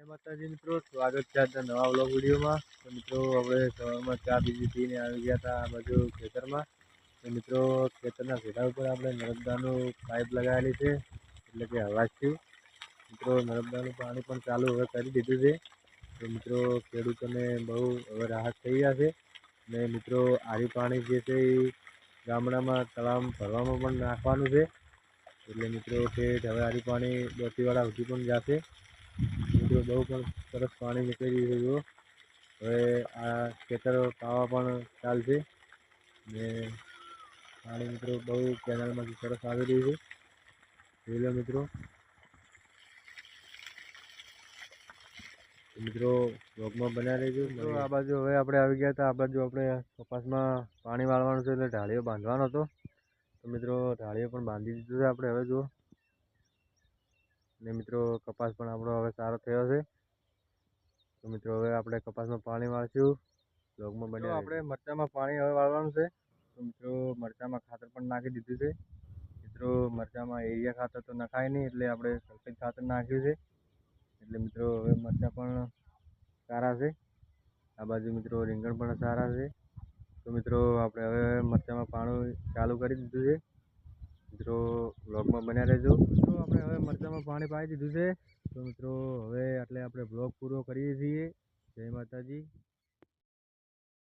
જય માતાજી મિત્રો, સ્વાગત છે આજના નવા વ્લોગ વિડીયોમાં. મિત્રો, હવે સવારમાં ચા બીજી પીને આવી ગયા હતા આ બાજુ ખેતરમાં. મિત્રો, ખેતરના ઘેરા ઉપર આપણે નર્મદાનું પાઇપ લગાવેલી છે, એટલે કે હવાજથી મિત્રો, નર્મદાનું પાણી પણ ચાલુ હવે કરી દીધું છે. તો મિત્રો, ખેડૂતોને બહુ હવે રાહત થઈ ગયા છે. ને મિત્રો, આરી પાણી જે છે એ ગામડામાં તળાવ ભરવામાં પણ નાખવાનું છે. એટલે મિત્રો કે હવે આરી પાણી ડોસીવાળા સુધી પણ જશે. મિત્રો બહુ પણ સરસ પાણી નીકળી રહ્યું હવે આ ખેતરો કાવા પણ ચાલશે. ને પાણી મિત્રો બહુ કેનાલમાંથી સરસ આવી રહ્યું છે. જોઈ મિત્રો. મિત્રો બ્લોગમાં બનાવી રહ્યો મિત્રો, આ બાજુ હવે આપણે આવી ગયા હતા. આ બાજુ આપણે કપાસમાં પાણી વાળવાનું છે એટલે ઢાળીઓ બાંધવાનો હતો. તો મિત્રો ઢાળીઓ પણ બાંધી દીધું છે. આપણે હવે જુઓ. ને મિત્રો કપાસ પણ આપણો હવે સારો થયો છે. તો મિત્રો હવે આપણે કપાસમાં પાણી વાળશું. બ્લોગમાં બને આપણે મરચામાં પાણી હવે વાળવાનું છે. તો મિત્રો મરચામાં ખાતર પણ નાખી દીધું છે. મિત્રો મરચામાં એરિયા ખાતર તો નખાય નહીં એટલે આપણે સલ્ફેટ ખાતર નાખ્યું છે. એટલે મિત્રો હવે મરચાં પણ સારા છે. આ બાજુ મિત્રો રીંગણ પણ સારા છે. તો મિત્રો આપણે હવે મરચામાં પાણી ચાલુ કરી દીધું છે. મિત્રો બ્લોગમાં બન્યા રહેજો. મિત્રો, આપણે હવે મરચામાં પાણી પાઈ દીધું છે. તો મિત્રો, હવે એટલે આપણે બ્લોગ પૂરો કરીએ છીએ. જય માતાજી.